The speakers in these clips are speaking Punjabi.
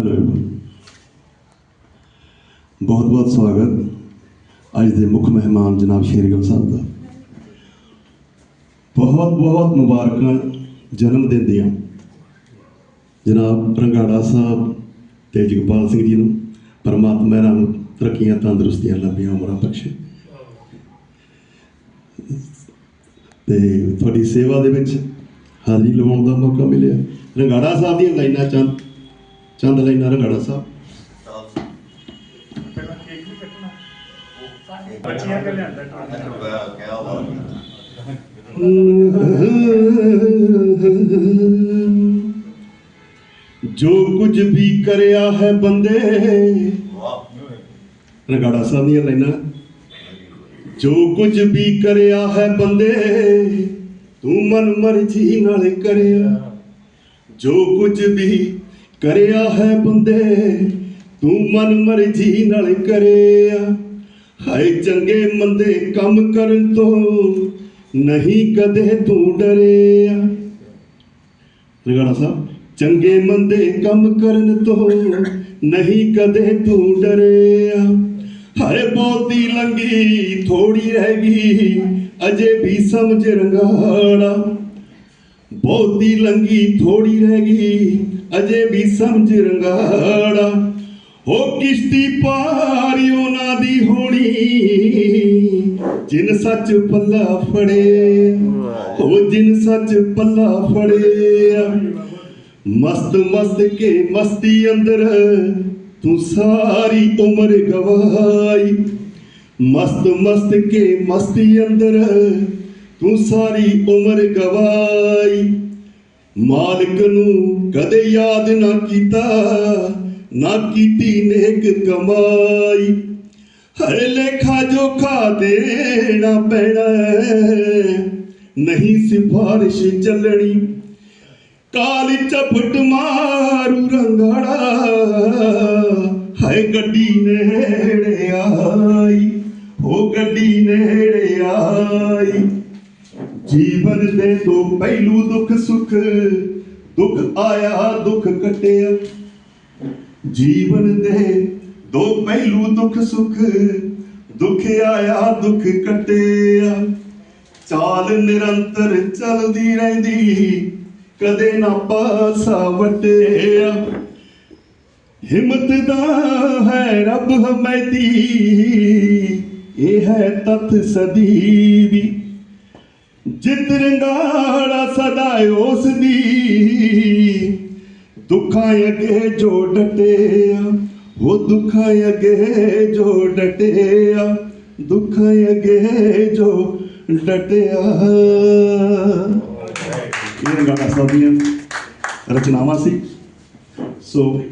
ਹੈਲੋ ਬਹੁਤ ਬਹੁਤ ਸਵਾਗਤ। ਅੱਜ ਦੇ ਮੁੱਖ ਮਹਿਮਾਨ ਜਨਾਬ ਸ਼ੇਰਗਿੱਲ ਸਾਹਿਬ ਦਾ। ਬਹੁਤ ਬਹੁਤ ਮੁਬਾਰਕਾਂ ਜਨਮ ਦਿਨ ਦੀਆਂ। ਜਨਾਬ ਰੰਗਾੜਾ ਸਾਹਿਬ ਤੇ ਜਗਪਾਲ ਸਿੰਘ ਜੀ ਨੂੰ, ਪਰਮਾਤਮਾ ਇਹਨਾਂ ਨੂੰ ਤਰੱਕੀਆਂ ਤੰਦਰੁਸਤੀਆਂ ਲੰਬੀਆਂ ਉਮਰਾਂ ਬਖਸ਼ੇ। ਤੇ ਤੁਹਾਡੀ ਸੇਵਾ ਦੇ ਵਿੱਚ ਹਾਜ਼ਰੀ ਲਵਾਉਣ ਦਾ ਮੌਕਾ ਮਿਲਿਆ। ਰੰਗਾੜਾ ਸਾਹਿਬ ਦੀਆਂ ਲਾਈਨਾਂ ਚੰਦ ਚੰਦ ਲਾਈਨਾਂ ਰੰਗਾੜਾ ਸਾਹਿਬ ਪਹਿਲਾਂ ਕੇਕ ਵੀ ਕੱਟਣਾ ਬੱਚੀਆਂ ਕੇ ਲਿਆਂਦਾ ਕਿਆ ਬਾਤ ਜੋ ਕੁਝ ਵੀ ਕਰਿਆ ਹੈ ਬੰਦੇ। ਵਾਹ ਰਗਾੜਾ ਸਾਹਿਬ ਦੀਆਂ ਲਾਈਨਾਂ। ਜੋ ਕੁਝ ਵੀ ਕਰਿਆ ਹੈ ਬੰਦੇ, ਤੂੰ ਮਨ ਮਰਜ਼ੀ ਨਾਲ ਕਰਿਆ। ਜੋ ਕੁਝ ਵੀ ਕਰਿਆ ਹੈ ਬੰਦੇ, ਤੂੰ ਮਨ ਮਰਜ਼ੀ ਨਾਲ ਕਰਿਆ। ਹਾਏ ਚੰਗੇ ਮੰਦੇ ਕੰਮ ਕਰਨ ਤੋਂ ਨਹੀਂ ਕਦੇ ਤੂੰ ਡਰਿਆ। ਰਗਾੜਾ ਸਾਹਿਬ, ਚੰਗੇ ਮੰਦੇ ਕੰਮ ਕਰਨ ਤੋਂ ਨਹੀਂ ਕਦੇ ਤੂੰ ਡਰਿਆ। ਹਾਏ ਬਹੁਤੀ ਲੰਗੀ ਥੋੜੀ ਰਹਿ ਗਈ, ਅਜੇ ਵੀ ਸਮਝ ਰੰਗਾੜਾ ਬਹੁਤੀ ਲੰਗੀ ਥੋੜੀ ਰਹਿ ਗਈ, ਅਜੇ ਵੀ ਸਮਝ ਰੰਗਾੜਾ। ਹੋ ਕਿਸ਼ਤੀ ਪਾਰੀ ਉਹਨਾਂ ਦੀ ਹੋਣੀ, ਜਿਨ ਸੱਚ ਪੱਲਾ ਫੜੇ ਹੋ ਜਿਨ ਸੱਚ ਪੱਲਾ ਫੜਿਆ ਮਸਤ ਮਸਤ ਕੇ ਮਸਤੀ ਅੰਦਰ, ਤੂੰ ਸਾਰੀ ਉਮਰ ਗਵਾਈ। ਮਸਤ ਮਸਤ ਕੇ ਮਸਤੀ ਅੰਦਰ ਤੂੰ ਸਾਰੀ ਉਮਰ ਗਵਾਈ। ਮਾਲਕ ਨੂੰ ਕਦੇ ਯਾਦ ਨਾ ਕੀਤਾ, ਨਾ ਕੀਤੀ ਨੇਕ ਕਮਾਈ। ਹਰ ਲੇਖਾ ਜੋਖਾ ਦੇਣਾ ਪੈਣਾ ਨਹੀਂ ਸਿਫਾਰਿਸ਼ ਚੱਲਣੀ। ਕਾਲ ਚਪਟ ਮਾਰੂ ਰੰਗੜਾ, ਹਾਏ ਗੱਡੀ ਨੇੜੇ ਆਈ, ਹੋ ਗੱਡੀ ਨੇੜੇ ਆਈ। ਜੀਵਨ ਦੇ ਦੋ ਪਹਿਲੂ ਦੁੱਖ ਸੁਖ, ਦੁੱਖ ਆਇਆ, ਦੁੱਖ ਕਟਿਆ। ਜੀਵਨ ਦੇ ਦੋ ਪਹਿਲੂ ਦੁੱਖ ਸੁਖ, ਦੁੱਖ ਆਇਆ, ਦੁੱਖ ਕਟਿਆ। ਚਾਲ ਨਿਰੰਤਰ ਚਲਦੀ ਰਹਿੰਦੀ, ਕਦੇ ਨਾ ਪਾਸਾ ਵਟਿਆ। ਹਿੰਮਤ ਦਾ ਹੈ ਰੱਬ ਹਮੈਤੀ ਇਹ ਹੈ ਤਤ ਸਦੀ ਵੀ ਜਿਤ ਰੰਗਾੜਾ ਸਦਾ ਉਸ ਦੀ। ਦੁੱਖਾਂ ਅਗੇ ਜੋ ਡਟਿਆ ਉਹ ਦੁੱਖਾਂ ਅਗੇ ਜੋ ਡਟਿਆ ਦੁੱਖਾਂ ਅਗੇ ਜੋ ਡਟਿਆ ਇਹ ਰੰਗਾੜਾ ਸਾਹਿਬ ਦੀਆਂ ਰਚਨਾਵਾਂ ਸੀ। ਸੋ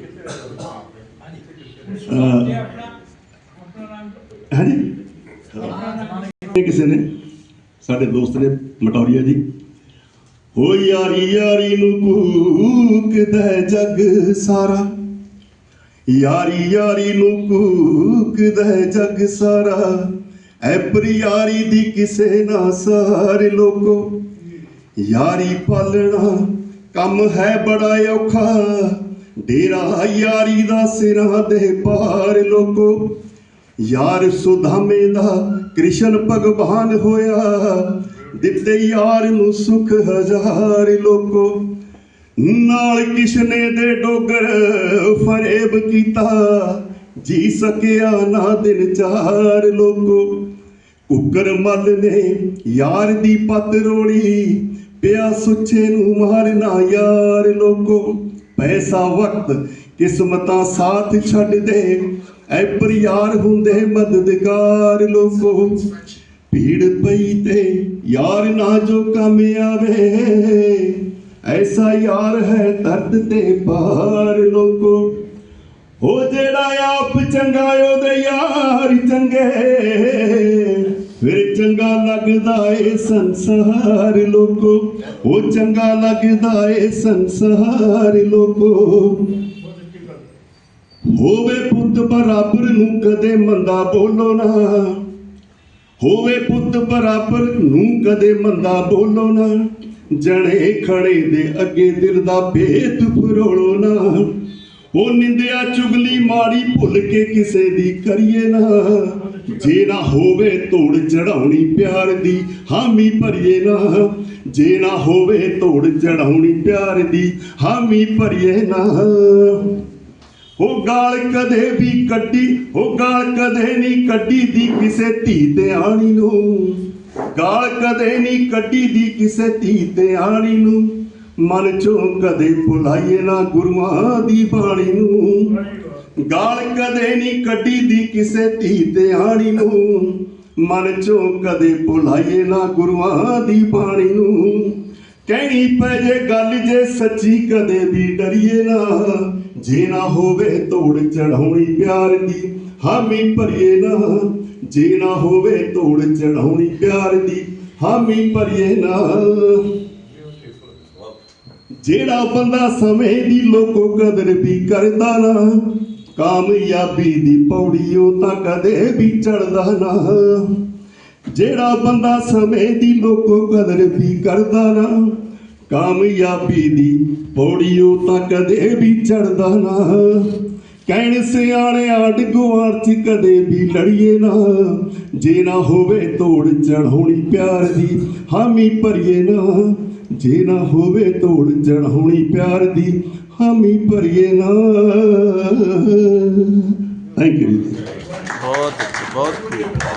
ਅਹ, ਹਾਂਜੀ। ਕਿਸੇ ਨੇ? ਸਾਡੇ ਦੋਸਤ ਨੇ ਮਟੌਰੀਆ ਜੀ। ਹੋ ਯਾਰੀ ਯਾਰੀ ਨੂੰ ਕੂਕਦਾ ਜੱਗ ਸਾਰਾ। ਯਾਰੀ ਯਾਰੀ ਨੂੰ ਕੂਕਦਾ ਜੱਗ ਸਾਰਾ। ਐ ਪ੍ਰਿਆਰੀ ਦੀ ਕਿਸੇ ਨਾ ਸਾਰੇ ਲੋਕੋ। ਯਾਰੀ ਪਾਲਣਾ ਕੰਮ ਹੈ ਬੜਾ ਔਖਾ। ਡੇਰਾ ਯਾਰੀ ਦਾ ਸਿਰਾਂ ਦੇ ਪਾਰ ਲੋਕੋ। ਯਾਰ ਸੁਧਾਮੇ ਦਾ ਕ੍ਰਿਸ਼ਨ ਭਗਵਾਨ ਹੋਇਆ। ਦਿੱਤੇ ਯਾਰ ਨੂੰ ਸੁਖ ਹਜ਼ਾਰ ਲੋਕੋ। ਨਾਲ ਕਿਸ਼ਨੇ ਦੇ ਡੋਗਰ ਫਰੇਬ ਕੀਤਾ। ਜੀ ਸਕਿਆ ਨਾ ਦਿਨ ਚਾਰ ਲੋਕੋ। ਕੁੱਕਰ ਮੱਲ ਨੇ ਯਾਰ ਦੀ ਪੱਤ ਰੋਲੀ, ਪਿਆ ਸੁੱਚੇ ਨੂੰ ਮਾਰਨਾ ਯਾਰ ਲੋਕੋ। ਪੈਸਾ ਵਕਤ ਕਿਸਮਤਾਂ ਸਾਥ ਛੱਡ ਦੇ ਐ ਪਰ ਯਾਰ ਹੁੰਦੇ ਮਦਦਗਾਰ ਲੋਕੋ। ਭੀੜ ਪਈ ਤੇ ਯਾਰ ਨਾ ਜੋ ਕੰਮ ਆਵੇ। ਐਸਾ ਯਾਰ ਹੈ ਦਰਦ ਤੇ ਪਾਰ ਲੋਕੋ। ਉਹ ਜਿਹੜਾ ਆਪ ਚੰਗਾ, ਉਹਦੇ ਯਾਰ ਚੰਗੇ। ਫਿਰ ਚੰਗਾ ਲੱਗਦਾ ਏ ਸੰਸਾਰ ਲੋਕੋ। ਉਹ ਚੰਗਾ ਲੱਗਦਾ ਏ ਸੰਸਾਰ ਲੋਕੋ। ਹੋਵੇ ਪੁੱਤ ਬਰਾਬਰ ਨੂੰ ਕਦੇ ਮੰਦਾ ਬੋਲੋ ਨਾ। ਹੋਵੇ ਪੁੱਤ ਬਰਾਬਰ ਨੂੰ ਕਦੇ ਮੰਦਾ ਬੋਲੋ ਨਾ। ਜਣੇ ਖੜੇ ਦੇ ਅੱਗੇ ਦਿਲ ਦਾ ਭੇਤ ਫਰੋਲੋ ਨਾ। ਉਹ ਨਿੰਦਿਆ ਚੁਗਲੀ ਮਾੜੀ ਭੁੱਲ ਕੇ ਕਿਸੇ ਦੀ ਕਰੀਏ ਨਾ। ਜੇ ਨਾ ਹੋਵੇ ਧੋੜ ਚੜਾਉਣੀ ਪਿਆਰ ਦੀ ਹਾਮੀ ਭਰੀਏ ਨਾ। ਜੇ ਨਾ ਹੋਵੇ ਤੋੜ ਚੜਾਉਣੀ ਪਿਆਰ ਦੀ ਹਾਮੀ ਭਰੀਏ ਨਾ। ਉਹ ਗਾਲ ਕਦੇ ਵੀ ਕੱਢੀ ਉਹ ਗਾਲ ਕਦੇ ਨਹੀਂ ਕੱਢੀ ਦੀ ਕਿਸੇ ਧੀ ਤੇ ਆਣੀ ਨੂੰ। ਗਾਲ ਕਦੇ ਨਹੀਂ ਕੱਢੀ ਦੀ ਕਿਸੇ ਧੀ ਤੇ ਆਣੀ ਨੂੰ। ਮਨ ਚੋਂ ਕਦੇ ਭੁਲਾਈਏ ਨਾ ਗੁਰੂਆਂ ਦੀ ਬਾਣੀ ਨੂੰ। ਗਾਲ ਕਦੇ ਨਹੀਂ ਕੱਢੀ ਦੀ ਕਿਸੇ ਧੀ ਤੇ ਆਣੀ ਨੂੰ। ਮਨ ਚੋਂ ਕਦੇ ਭੁਲਾਈਏ ਨਾ ਗੁਰੂਆਂ ਦੀ ਬਾਣੀ ਨੂੰ। ਕਹਿਣੀ ਪੈ ਜੇ ਗੱਲ ਜੇ ਸੱਚੀ ਕਦੇ ਵੀ ਡਰੀਏ ਨਾ। ਜੇ ਨਾ ਹੋਵੇ ਤੋੜ ਚੜਾਉਣੀ ਪਿਆਰ ਦੀ, ਹਾਮੀ ਭਰੀਏ ਨਾ। ਜੇ ਨਾ ਹੋਵੇ ਤੋੜ ਚੜਾਉਣੀ ਪਿਆਰ ਦੀ, ਹਾਮੀ ਭਰੀਏ ਨਾ। ਜਿਹੜਾ ਬੰਦਾ ਸਮੇਂ ਦੀ ਲੋਕੋ ਕਦਰ ਵੀ ਕਰਦਾ ਨਾ ਕਾਮਯਾਬੀ ਦੀ ਪੌੜੀ ਉਹ ਤਾਂ ਕਦੇ ਵੀ ਚੜਦਾ ਨਾ। ਜਿਹੜਾ ਬੰਦਾ ਸਮੇਂ ਦੀ ਲੋਕੋ ਕਦਰ ਵੀ ਕਰਦਾ ਨਾ ਕਾਮਯਾਬੀ ਦੀ ਪੌੜੀ ਉਹ ਤਾਂ ਕਦੇ ਵੀ ਚੜਦਾ ਨਾ। ਕਹਿਣ ਸਿਆਣੇ ਆਡ ਗੁਆਰ ਚ ਕਦੇ ਵੀ ਲੜੀਏ ਨਾ। ਜੇ ਨਾ ਹੋਵੇ ਤੋੜ ਚੜਾਉਣੀ ਪਿਆਰ ਦੀ ਹਾਮੀ ਭਰੀਏ ਨਾ। ਜੇ ਨਾ ਹੋਵੇ ਤੋੜ ਚੜਾਉਣੀ ਪਿਆਰ ਦੀ ਹਾਮੀ ਭਰੀਏ ਨਾ। ਥੈਂਕ ਯੂ ਬਹੁਤ ਬਹੁਤ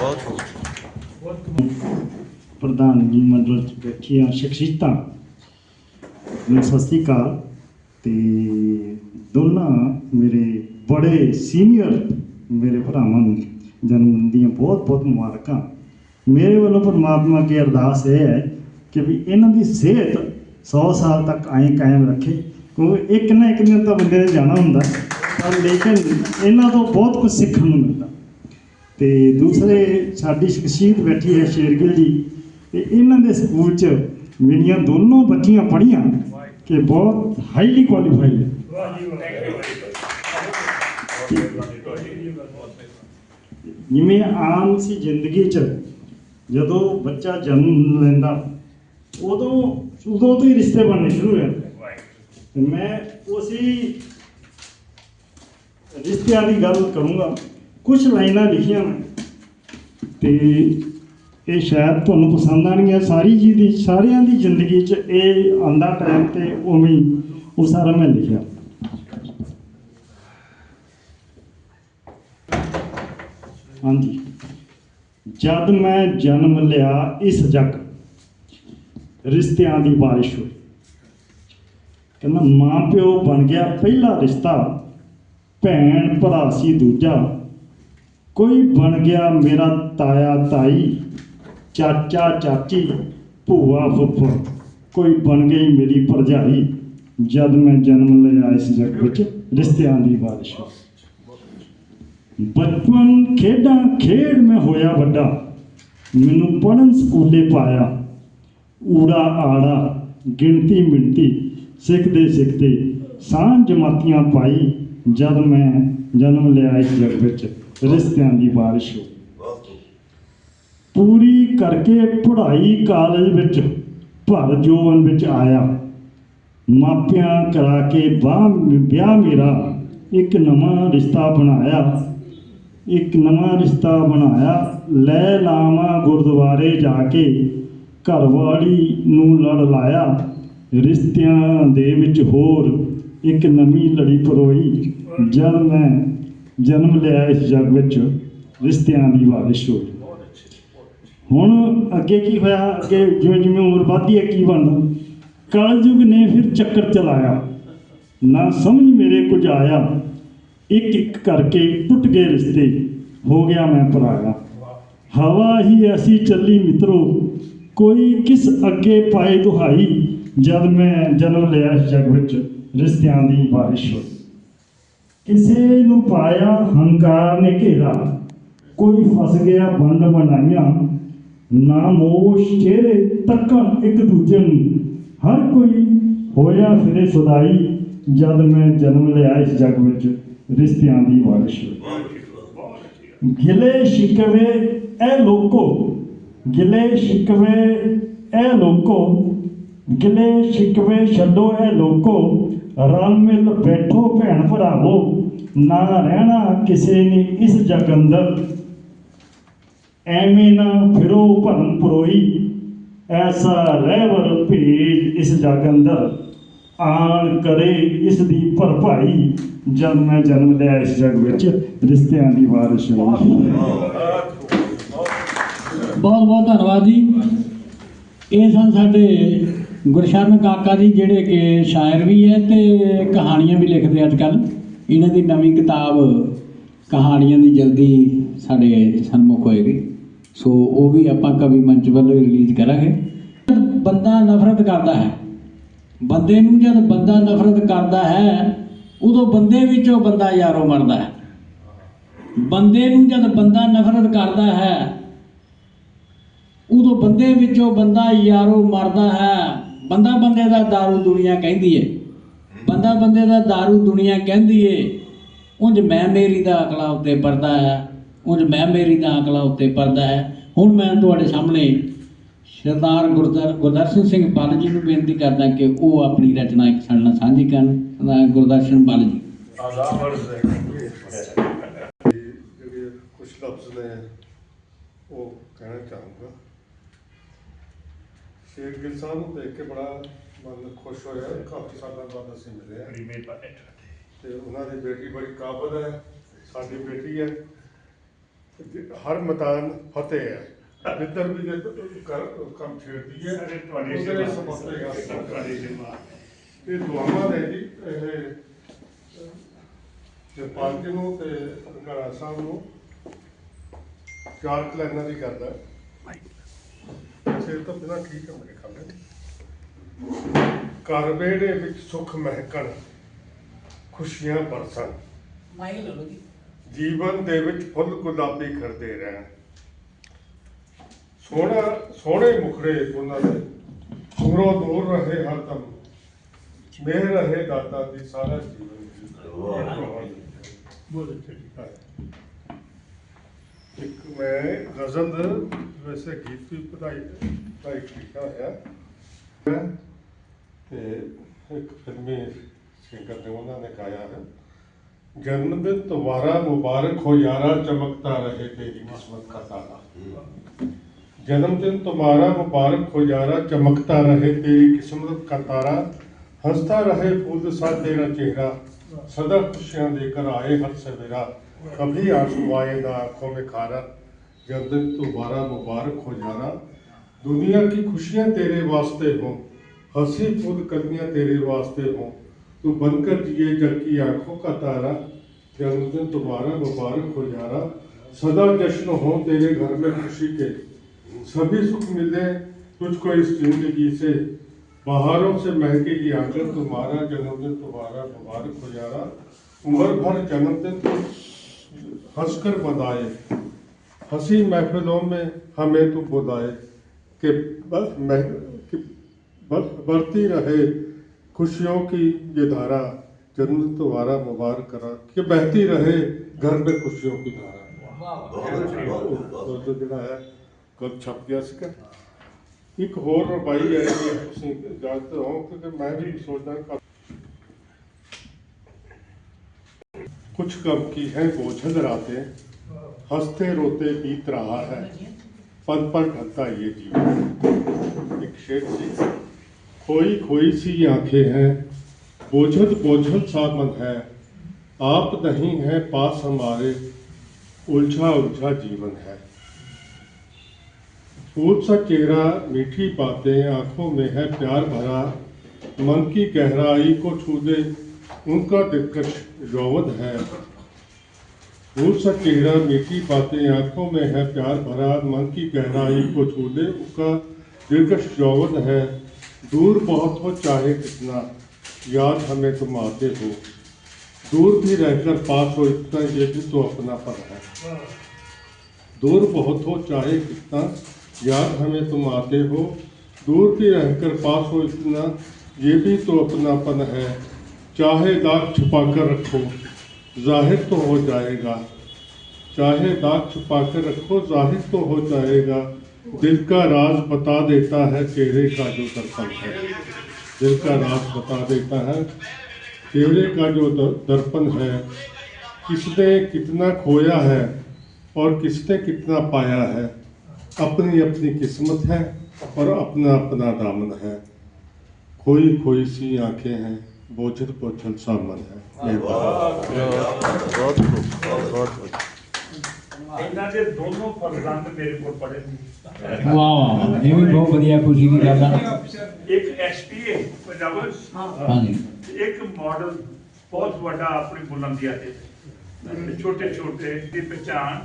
ਬਹੁਤ ਖੂਬ। ਪ੍ਰਧਾਨਗੀ ਮੰਡਲ ਚ ਬੈਠੀਆਂ ਸ਼ਖਸੀਅਤਾਂ ਨੂੰ ਸਤਿ ਸ੍ਰੀ ਅਕਾਲ। ਤੇ ਦੋਨਾਂ ਮੇਰੇ ਬੜੇ ਸੀਨੀਅਰ ਮੇਰੇ ਭਰਾਵਾਂ ਨੂੰ ਜਨਮ ਦੀਆਂ ਬਹੁਤ ਬਹੁਤ ਮੁਬਾਰਕਾਂ। ਮੇਰੇ ਵੱਲੋਂ ਪਰਮਾਤਮਾ ਅੱਗੇ ਅਰਦਾਸ ਇਹ ਹੈ ਕਿ ਵੀ ਇਹਨਾਂ ਦੀ ਸਿਹਤ 100 ਸਾਲ ਤੱਕ ਐਂ ਕਾਇਮ ਰੱਖੇ। ਕਿਉਂਕਿ ਇੱਕ ਨਾ ਇੱਕ ਦਿਨ ਤਾਂ ਬੰਦੇ ਨੇ ਜਾਣਾ ਹੁੰਦਾ। ਪਰ ਲੇਕਿਨ ਇਹਨਾਂ ਤੋਂ ਬਹੁਤ ਕੁਝ ਸਿੱਖਣ ਨੂੰ ਮਿਲਦਾ। ਤੇ ਦੂਸਰੇ ਸਾਡੀ ਸ਼ਖਸੀਅਤ ਬੈਠੀ ਹੈ ਸ਼ੇਰਗਿਲ ਜੀ। ਤੇ ਇਹਨਾਂ ਦੇ ਸਕੂਲ 'ਚ ਮੇਰੀਆਂ ਦੋਨੋਂ ਬੱਚੀਆਂ ਪੜ੍ਹੀਆਂ ਕਿ ਬਹੁਤ ਹਾਈਲੀ ਕੁਆਲੀਫਾਈਡ ਹੈ ਜਿਵੇਂ ਆਮ ਸੀ ਜ਼ਿੰਦਗੀ 'ਚ ਜਦੋਂ ਬੱਚਾ ਜਨਮ ਲੈਂਦਾ, ਉਦੋਂ ਉਦੋਂ ਤੋਂ ਹੀ ਰਿਸ਼ਤੇ ਬਣਨੇ ਸ਼ੁਰੂ ਹੋ ਜਾਂਦੇ। ਮੈਂ ਉਸੇ ਰਿਸ਼ਤਿਆਂ ਦੀ ਗੱਲ ਕਰੂੰਗਾ। ਕੁਝ ਲਾਈਨਾਂ ਲਿਖੀਆਂ ਮੈਂ ਤੇ ਇਹ ਸ਼ਾਇਦ ਤੁਹਾਨੂੰ ਪਸੰਦ ਆਣਗੀਆਂ ਸਾਰੀ ਜੀ ਦੀ ਸਾਰਿਆਂ ਦੀ ਜ਼ਿੰਦਗੀ 'ਚ ਇਹ ਆਂਦਾ ਟਾਈਮ ਤੇ ਉਵੇਂ ਉਹ ਸਾਰਾ ਮੈਂ ਲਿਖਿਆ। ਹਾਂਜੀ। ਜਦ ਮੈਂ ਜਨਮ ਲਿਆ ਇਸ ਜੱਗ, ਰਿਸ਼ਤਿਆਂ ਦੀ ਬਾਰਿਸ਼ ਹੋਈ। ਕਹਿੰਦਾ ਮਾਂ ਪਿਓ ਬਣ ਗਿਆ ਪਹਿਲਾ ਰਿਸ਼ਤਾ, ਭੈਣ ਭਰਾ ਸੀ ਦੂਜਾ। ਕੋਈ ਬਣ ਗਿਆ ਮੇਰਾ ਤਾਇਆ ਤਾਈ ਚਾਚਾ, ਚਾਚੀ, ਭੂਆ ਫੁੱਫੜ ਕੋਈ ਬਣ ਗਈ ਮੇਰੀ ਭਰਜਾਈ, ਜਦ ਮੈਂ ਜਨਮ ਲਿਆ ਇਸ ਜੱਗ ਵਿੱਚ, ਰਿਸ਼ਤਿਆਂ ਦੀ ਬਾਰਿਸ਼ ਹੋਈ ਬਚਪਨ ਖੇਡਾਂ, ਖੇਡ ਮੈਂ ਹੋਇਆ ਵੱਡਾ। ਮੈਨੂੰ ਪੜਨ ਸਕੂਲੇ ਪਾਇਆ। ਊੜਾ, ਆੜਾ, ਗਿਣਤੀ ਮਿਣਤੀ ਸਿੱਖਦੇ ਸਿੱਖਦੇ ਸਾਂਝ ਜਮਾਤੀਆਂ ਪਾਈ, ਜਦ ਮੈਂ ਜਨਮ ਲਿਆ ਇਸ ਜਗ ਵਿੱਚ, ਰਿਸ਼ਤਿਆਂ ਦੀ ਬਾਰਿਸ਼ ਹੋ ਪੂਰੀ ਕਰਕੇ ਪੜ੍ਹਾਈ ਕਾਲਜ ਵਿੱਚ, ਭਰ ਜੋਵਨ ਵਿੱਚ ਆਇਆ। ਮਾਪਿਆਂ ਕਰਾ ਕੇ ਬਾਹ ਵਿਆਹ ਮੇਰਾ, ਇੱਕ ਨਵਾਂ ਰਿਸ਼ਤਾ ਬਣਾਇਆ। ਇੱਕ ਨਵਾਂ ਰਿਸ਼ਤਾ ਬਣਾਇਆ। ਲੈ ਲਾਵਾਂ ਗੁਰਦੁਆਰੇ ਜਾ ਕੇ, ਘਰਵਾਲੀ ਨੂੰ ਲੜ ਲਾਇਆ। ਰਿਸ਼ਤਿਆਂ ਦੇ ਵਿੱਚ ਹੋਰ ਇੱਕ ਨਵੀਂ ਲੜੀ ਪਰੋਈ। ਜਦ ਮੈਂ ਜਨਮ ਲਿਆ ਇਸ ਜਗ ਵਿੱਚ, ਰਿਸ਼ਤਿਆਂ ਦੀ ਵਾਰਿਸ਼ ਹੋਈ। ਹੁਣ ਅੱਗੇ ਕੀ ਹੋਇਆ? ਅੱਗੇ ਜਿਵੇਂ ਜਿਵੇਂ ਉਮਰ ਵੱਧਦੀ ਹੈ, ਕੀ ਬਣਦਾ? ਕਲਯੁਗ ਨੇ ਫਿਰ ਚੱਕਰ ਚਲਾਇਆ। ਨਾ ਸਮਝ ਮੇਰੇ ਕੁਝ ਆਇਆ। ਇੱਕ ਇੱਕ ਕਰਕੇ ਟੁੱਟ ਗਏ ਰਿਸ਼ਤੇ। ਹੋ ਗਿਆ ਮੈਂ ਪਰਾਇਆ। ਹਵਾ ਹੀ ਐਸੀ ਚੱਲੀ ਮਿੱਤਰੋ। ਕੋਈ ਕਿਸ ਅੱਗੇ ਪਾਏ ਦੁਹਾਈ, ਜਦ ਮੈਂ ਜਨਮ ਲਿਆ ਜਗ ਵਿੱਚ ਰਿਸ਼ਤਿਆਂ ਦੀ ਬਾਰਿਸ਼ ਹੋਈ। ਕਿਸੇ ਨੂੰ ਪਾਇਆ ਹੰਕਾਰ ਨੇ ਘੇਰਾ। ਕੋਈ ਫਸ ਗਿਆ ਬੰਦ ਬਣਾਈਆਂ। ਨਾਮੋਸ਼ ਚਿਹਰੇ ਤੱਕਣ ਇੱਕ ਦੂਜੇ ਨੂੰ ਹਰ ਕੋਈ ਹੋਇਆ ਫਿਰੇ ਸਦਾਈ, ਜਦ ਮੈਂ ਜਨਮ ਲਿਆ ਇਸ ਜਗ ਵਿੱਚ ਰਿਸ਼ਤਿਆਂ ਦੀ ਵਾਰਿਸ਼। ਗਿਲੇ ਸ਼ਿਕਵੇ, ਐ ਲੋਕੋ। ਗਿਲੇ ਸ਼ਿਕਵੇ, ਐ ਲੋਕੋ। ਗਿਲੇ ਸ਼ਿਕਵੇ ਛੱਡੋ, ਐ ਲੋਕੋ। ਰਲ ਮਿਲ ਬੈਠੋ ਭੈਣ ਭਰਾਵੋ। ਨਾ ਰਹਿਣਾ ਕਿਸੇ ਨੇ ਇਸ ਜਗ ਅੰਦਰ। ਐਵੇਂ ਨਾ ਫਿਰੋ ਭਰਮ ਪਰੋਈ, ਐਸਾ ਰਹਿਵਰ ਭੇਜ ਇਸ ਜਗ ਅੰਦਰ। ਆਣ ਕਰੇ ਇਸ ਦੀ ਭਰਪਾਈ, ਜਦ ਮੈਂ ਜਨਮ ਲਿਆ ਇਸ ਜਗ ਵਿੱਚ, ਰਿਸ਼ਤਿਆਂ ਦੀ ਵਾਰਿਸ਼ ਹੋਈ ਬਹੁਤ ਬਹੁਤ ਧੰਨਵਾਦ ਜੀ। ਇਹ ਸਨ ਸਾਡੇ ਗੁਰਸ਼ਰਨ ਕਾਕਾ ਜੀ, ਜਿਹੜੇ ਕਿ ਸ਼ਾਇਰ ਵੀ ਹੈ ਤੇ ਕਹਾਣੀਆਂ ਵੀ ਲਿਖਦੇ ਅੱਜ ਕੱਲ ਇਹਨਾਂ ਦੀ ਨਵੀਂ ਕਿਤਾਬ ਕਹਾਣੀਆਂ ਦੀ ਜਲਦੀ ਸਾਡੇ ਸਨਮੁਖ ਹੋਏਗੀ। ਸੋ ਉਹ ਵੀ ਆਪਾਂ ਕਵੀ ਮੰਚ ਵੱਲੋਂ ਰਿਲੀਜ਼ ਕਰਾਂਗੇ ਬੰਦਾ ਨਫ਼ਰਤ ਕਰਦਾ ਹੈ ਬੰਦੇ ਨੂੰ ਜਦ ਬੰਦਾ ਨਫ਼ਰਤ ਕਰਦਾ ਹੈ ਉਦੋਂ ਬੰਦੇ ਵਿੱਚੋਂ ਬੰਦਾ ਯਾਰੋ ਮਰਦਾ ਹੈ ਬੰਦੇ ਨੂੰ ਜਦ ਬੰਦਾ ਨਫ਼ਰਤ ਕਰਦਾ ਹੈ ਉਦੋਂ ਬੰਦੇ ਵਿੱਚੋਂ ਬੰਦਾ ਯਾਰੋ ਮਰਦਾ ਹੈ ਬੰਦਾ ਬੰਦੇ ਦਾ दारू ਦੁਨੀਆ ਕਹਿੰਦੀ ਏ ਬੰਦਾ ਬੰਦੇ ਦਾ दारू ਦੁਨੀਆ ਕਹਿੰਦੀ ਏ ਉਂਝ ਮੈਂ ਮੇਰੀ ਦਾ ਅਕਲਾ ਉੱਤੇ ਪਰਦਾ ਹੈ ਉਂਝ ਮੈਂ ਮੇਰੀ ਦਾ ਅਕਲਾ ਉੱਤੇ ਪਰਦਾ ਹੈ। ਹੁਣ ਮੈਂ ਤੁਹਾਡੇ ਸਾਹਮਣੇ ਸਰਦਾਰ ਗੁਰਦਰ ਗੁਰਦਰਸ਼ਨ ਸਿੰਘ ਬੱਲ ਜੀ ਨੂੰ ਬੇਨਤੀ ਕਰਦਾ ਕਿ ਉਹ ਆਪਣੀ ਰਚਨਾ ਇੱਕ ਸਾਡੇ ਨਾਲ ਸਾਂਝੀ ਕਰਨ। ਸਰਦਾਰ ਗੁਰਦਰਸ਼ਨ ਬੱਲ ਜੀ ਜਿਹੜੇ ਕੁਝ ਲਫ਼ਜ਼ ਨੇ ਉਹ ਕਹਿਣਾ ਚਾਹੂੰਗਾ। ਸ਼ੇਰ ਗਿੱਲ ਸਾਹਿਬ ਨੂੰ ਦੇਖ ਕੇ ਬੜਾ ਮਨ ਖੁਸ਼ ਹੋਇਆ ਕਾਫੀ ਸਾਲਾਂ ਬਾਅਦ ਅਸੀਂ ਮਿਲੇ ਤੇ ਉਹਨਾਂ ਦੀ ਬੇਟੀ ਬੜੀ ਕਾਬਲ ਹੈ ਸਾਡੀ ਬੇਟੀ ਹੈ। ਹਰ ਮੈਦਾਨ ਫਤਿਹ ਹੈ। ਜਿੱਧਰ ਵੀ ਜੇ ਕਰ ਕੰਮ ਛੇੜਦੀ ਹੈ ਤੁਹਾਡੀ। ਇਹ ਸਮਝਤੇਗਾ ਤੁਹਾਡੀ ਸੇਵਾ। ਇਹ ਦੁਆਵਾਂ ਨੇ ਜੀ ਇਹ ਤੇ ਪੰਜ ਨੂੰ ਤੇ ਗੜਾ ਸਾਹਿਬ ਨੂੰ ਚਾਰ ਕਲਾਨਾਂ ਦੀ ਕਰਦਾ ਸਿਰ ਤੋਂ ਬਿਨਾਂ ਠੀਕ ਹੈ ਮੇਰੇ ਖਿਆਲ ਘਰ ਵਿਹੜੇ ਵਿੱਚ ਸੁੱਖ ਮਹਿਕਣ ਖੁਸ਼ੀਆਂ ਬਰਸਣ। ਮਾਈਕ ਲਓ ਜੀ। ਜੀਵਨ ਦੇ ਵਿੱਚ ਫੁੱਲ ਗੁਲਾਬੀ ਖਿੜਦੇ ਰਹਿਣ। ਸੋਹਣਾ ਸੋਹਣੇ ਮੁਖੜੇ ਉਹਨਾਂ ਦੇ। ਦੂਰੋਂ ਦੂਰ ਰਹੇ ਹਰਦਮ ਮਿਹਰ ਰਹੇ ਦਾਤਾ ਦੀ ਸਾਰਾ ਜੀਵਨ। ਬਹੁਤ ਅੱਛਾ। ਇੱਕ ਮੈਂ ਗਜ਼ਲ ਵੈਸੇ ਗੀਤ ਵੀ ਪੜਾਈ ਪੜਾਈ ਕੀਤਾ ਹੋਇਆ। ਤੇ ਇੱਕ ਫਿਲਮੀ ਸਿੰਗਰ ਨੇ ਉਹਨਾਂ ਨੇ ਗਾਇਆ ਹੈ। जन्नत तुम्हारा मुबारक हो यारा चमकता रहे तेरी किस्मत का तारा जन्मदिन तुम्हारा मुबारक हो यारा चमकता रहे तेरी किस्मत का तारा हंसता रहे फूल सा तेरा चेहरा सदा खुशियाँ देकर आए हर सवेरा कभी आंसू आए ना आंखों में खारा जन्मदिन तुम्हारा मुबारक हो यारा दुनिया की खुशियाँ तेरे वास्ते हों हंसी फूल कलियाँ तेरे वास्ते हों تو بن کر دیے جگ کی آنکھوں کا تارا جنم تمہارا مبارک ہو جارا سدا جشن ہو تیرے گھر میں خوشی کے۔ سبھی سکھ ملے تجھ کو اس زندگی سے۔ بہاروں سے مہکے کی آنکھ تمہارا جنم دن تمہارا مبارک ہو جارا عمر بھر جنم دن تم ہنس کر بدائے۔ ہنسی محفلوں میں ہمیں تو بدائے کہ بس برتی رہے۔ خوشیوں کی یہ دھارا جنت وارا مبارک کرا، کہ بہتی رہے گھر میں خوشیوں کی دھارا۔ جڑا ہے، کل چھپ گیا سکا ایک ہور ربائی ہے جی، کہ جانتے ہوں کیونکہ میں بھی سوچنا کہ کچھ کم کی ہیں بوجھل راتیں ہنستے روتے بیت رہا ہے۔ پل پر ڈھلتا یہ جیو ایک شیر سی۔ کھوئی کھوئی سی آنکھیں ہیں۔ بوجھل بوجھل سا من ہے۔ آپ نہیں ہیں پاس ہمارے۔ الجھا الجھا جیون ہے۔ پھول سا چہرہ، میٹھی باتیں آنکھوں میں ہے پیار بھرا۔ من کی گہرائی کو چھو دے۔ ان کا دلکش یوت ہے۔ پھول سا چہرہ، میٹھی باتیں آنکھوں میں ہے پیار بھرا۔ من کی گہرائی کو چھو دے۔ ان کا دلکش یوت ہے۔ دور بہت ہو، چاہے کتنا۔ یاد ہمیں تم آتے ہو۔ دور بھی رہ کر پاس ہو، اتنا یہ بھی تو اپنا پر ہے۔ دور بہت ہو، چاہے کتنا۔ یاد ہمیں تم آتے ہو۔ دور بھی رہ کر پاس ہو، اتنا۔ یہ بھی تو اپنا پن ہے۔ چاہے داغ چھپا کر رکھو، ظاہر تو ہو جائے گا۔ چاہے داغ چھپا کر رکھو، ظاہر تو ہو جائے گا۔ دل کا راز بتا دیتا ہے چہرے کا جو درپن ہے۔ دل کا راز بتا دیتا ہے چہرے کا جو درپن ہے۔ کس نے کتنا کھویا ہے اور کس نے کتنا پایا ہے۔ اپنی اپنی قسمت ہے اور اپنا اپنا دامن ہے۔ کھوئی کھوئی سی آنکھیں ہیں، بوجھل بوجھل سامن ہے۔ ਇਹਨਾਂ ਦੇ ਦੋਨੋਂ ਫਰਜ਼ੰਦ ਮੇਰੇ ਕੋਲ ਪੜ੍ਹੇ ਨੇ ਵਾਹ ਵਾਹ ਇਹ ਵੀ ਬਹੁਤ ਵਧੀਆ ਖੁਸ਼ੀ ਦੀ ਗੱਲ ਆ। ਇੱਕ ਐਸਪੀਏ ਪੰਜਾਬ ਹਾਂਜੀ। ਇੱਕ ਮਾਡਲ ਬਹੁਤ ਵੱਡਾ ਆਪਣੀ ਬੁਲੰਦੀਆਂ ਤੇ। ਛੋਟੇ ਛੋਟੇ ਦੀ ਪਛਾਣ।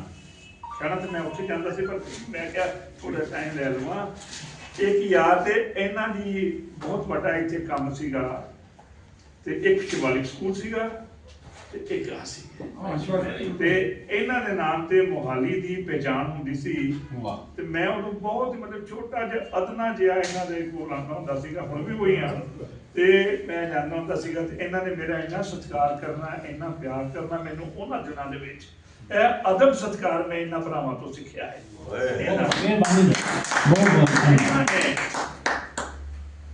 ਕਹਿਣਾ ਤੇ ਮੈਂ ਉੱਥੇ ਜਾਂਦਾ ਸੀ ਪਰ ਮੈਂ ਕਿਹਾ ਥੋੜਾ ਟਾਈਮ ਲੈ ਲਵਾਂ। ਇੱਕ ਯਾਰ ਤੇ ਇਹਨਾਂ ਦੀ ਬਹੁਤ ਵੱਡਾ ਇੱਥੇ ਕੰਮ ਸੀਗਾ। ਤੇ ਇੱਕ ਸ਼ਿਵਾਲਿਕ ਸਕੂਲ ਸੀਗਾ। ਤੇ ਇੱਕ ਆ ਸੀ। ਤੇ ਇਹਨਾਂ ਦੇ ਨਾਮ ਤੇ ਮੋਹਾਲੀ ਦੀ ਪਛਾਣ ਹੁੰਦੀ ਸੀ। ਵਾਹ। ਤੇ ਮੈਂ ਉਹਨੂੰ ਬਹੁਤ ਮਤਲਬ ਛੋਟਾ ਜਿਹਾ ਅਦਨਾ ਜਿਹਾ ਇਹਨਾਂ ਦੇ ਕੋਲ ਆਉਂਦਾ ਹੁੰਦਾ ਸੀਗਾ ਹੁਣ ਵੀ ਉਹੀ ਆ। ਤੇ ਮੈਂ ਜਾਂਦਾ ਹੁੰਦਾ ਸੀਗਾ ਤੇ ਇਹਨਾਂ ਨੇ ਮੇਰਾ ਇੰਨਾ ਸਤਿਕਾਰ ਕਰਨਾ ਇੰਨਾ ਪਿਆਰ ਕਰਨਾ ਮੈਨੂੰ ਉਹਨਾਂ ਦਿਨਾਂ ਦੇ ਵਿੱਚ। ਇਹ ਅਦਬ ਸਤਿਕਾਰ ਮੈਂ ਇਹਨਾਂ ਭਰਾਵਾਂ ਤੋਂ ਸਿੱਖਿਆ ਹੈ।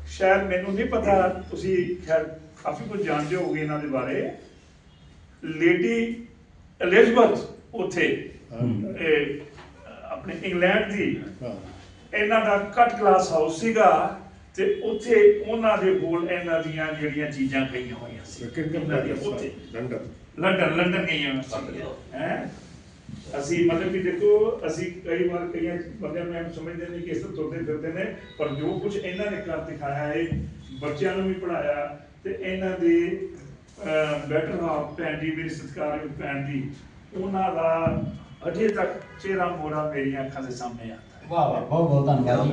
ਸ਼ਾਇਦ ਮੈਨੂੰ ਨਹੀਂ ਪਤਾ ਤੁਸੀਂ ਖੈਰ ਕਾਫੀ ਕੁਝ ਜਾਣਦੇ ਹੋਗੇ ਇਹਨਾਂ ਦੇ ਬਾਰੇ। ਲੇਡੀ ਐਲਿਜ਼ਬਥ ਉਥੇ ਆਪਣੇ ਇੰਗਲੈਂਡ ਦੀ। ਇਹਨਾਂ ਦਾ ਕੱਟ ਕਲਾਸ ਹਾਊਸ ਸੀਗਾ ਤੇ ਉੱਥੇ ਉਹਨਾਂ ਦੇ ਕੋਲ ਇਹਨਾਂ ਦੀਆਂ ਜਿਹੜੀਆਂ ਚੀਜ਼ਾਂ ਗਈਆਂ ਹੋਈਆਂ ਸੀ। ਲੰਡਨ। ਲੰਡਨ ਲੰਡਨ ਗਈਆਂ ਹੈ? ਅਸੀਂ ਮਤਲਬ ਕਿ ਦੇਖੋ ਅਸੀਂ ਕਈ ਵਾਰ ਕਈਆਂ ਬੰਦੇ ਮੈਂ ਸਮਝਦੇ ਨੇ ਕਿ ਇਸ ਤਰ੍ਹਾਂ ਤੁਰਦੇ ਫਿਰਦੇ ਨੇ ਪਰ ਜੋ ਕੁਝ ਇਹਨਾਂ ਨੇ ਕਰ ਦਿਖਾਇਆ ਹੈ ਬੱਚਿਆਂ ਨੂੰ ਵੀ ਪੜਾਇਆ ਤੇ ਇਹਨਾਂ ਦੇ ਬੈਟਰ ਹਾਫ ਭੈਣ ਦੀ ਮੇਰੀ ਸਤਿਕਾਰਯੋਗ ਭੈਣ ਦੀ ਉਹਨਾਂ ਦਾ ਅਜੇ ਤੱਕ ਚਿਹਰਾ ਮੋਰਾ ਮੇਰੀਆਂ ਅੱਖਾਂ ਦੇ ਸਾਹਮਣੇ ਆਉਂਦਾ ਹੈ ਵਾਹ ਵਾਹ ਬਹੁਤ ਬਹੁਤ ਧੰਨਵਾਦ ਜੀ।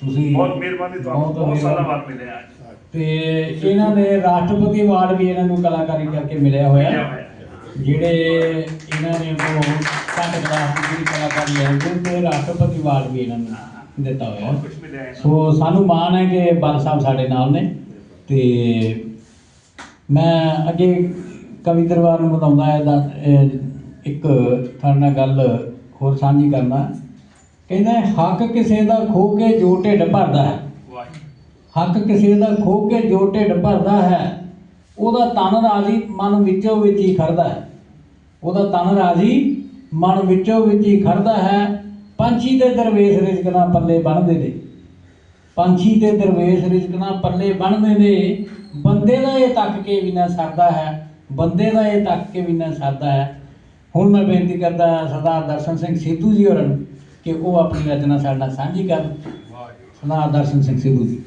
ਤੁਸੀਂ ਬਹੁਤ ਮਿਹਰਬਾਨੀ ਤੁਹਾਨੂੰ ਬਹੁਤ ਸਾਲਾਂ ਬਾਅਦ ਮਿਲਿਆ ਅੱਜ। ਤੇ ਇਹਨਾਂ ਨੇ ਰਾਸ਼ਟਰਪਤੀ ਅਵਾਰਡ ਵੀ ਇਹਨਾਂ ਨੂੰ ਕਲਾਕਾਰੀ ਕਰਕੇ ਮਿਲਿਆ ਹੋਇਆ। ਜਿਹੜੇ ਇਹਨਾਂ ਨੇ ਉਹ ਘੱਟ ਕਲਾਸ ਦੀ ਕਲਾਕਾਰੀ ਹੈ ਤੇ ਰਾਸ਼ਟਰਪਤੀ ਅਵਾਰਡ ਵੀ ਇਹਨਾਂ ਨੂੰ ਦਿੱਤਾ ਹੋਇਆ। ਸੋ ਸਾਨੂੰ ਮਾਣ ਹੈ ਕਿ ਬਲ ਸਾਹਿਬ ਸਾਡੇ ਨਾਲ ਨੇ ਤੇ ਮੈਂ ਅੱਗੇ ਕਵੀ ਦਰਬਾਰ ਨੂੰ ਬਤਾਉਂਦਾ ਹੈ ਦਾ ਇੱਕ ਤੁਹਾਡੇ ਨਾਲ ਗੱਲ ਹੋਰ ਸਾਂਝੀ ਕਰਨਾ। ਕਹਿੰਦਾ ਹੱਕ ਕਿਸੇ ਦਾ ਖੋ ਕੇ ਜੋ ਢਿੱਡ ਭਰਦਾ ਹੈ। ਹੱਕ ਕਿਸੇ ਦਾ ਖੋ ਕੇ ਜੋ ਢਿੱਡ ਭਰਦਾ ਹੈ, ਉਹਦਾ ਤਨ ਰਾਜ਼ੀ ਮਨ ਵਿੱਚੋਂ ਵਿੱਚ ਹੀ ਖੜਦਾ ਹੈ। ਉਹਦਾ ਤਨ ਰਾਜ਼ੀ ਮਨ ਵਿੱਚੋਂ ਵਿੱਚ ਹੀ ਖੜਦਾ ਹੈ। ਪੰਛੀ ਦੇ ਦਰਵੇਸ਼ ਰਿਜਕਣਾ ਪੱਲੇ ਬਣਦੇ ਨੇ। ਪੰਛੀ ਤੇ ਦਰਵੇਸ਼ ਰਿਜਕਣਾ ਪੱਲੇ ਬਣਦੇ ਨੇ। ਬੰਦੇ ਦਾ ਇਹ ਤੱਕ ਕੇ ਵੀ ਨਾ ਸਰਦਾ ਹੈ, ਬੰਦੇ ਦਾ ਇਹ ਤੱਕ ਕੇ ਵੀ ਨਾ ਸਰਦਾ ਹੈ। ਹੁਣ ਮੈਂ ਬੇਨਤੀ ਕਰਦਾ ਸਰਦਾਰ ਦਰਸ਼ਨ ਸਿੰਘ ਸਿੱਧੂ ਜੀ ਹੋਰਾਂ ਨੂੰ ਕਿ ਉਹ ਆਪਣੀ ਰਚਨਾ ਸਾਡੇ ਨਾਲ ਸਾਂਝੀ ਕਰਨ। ਸਰਦਾਰ ਦਰਸ਼ਨ ਸਿੰਘ ਸਿੱਧੂ ਜੀ।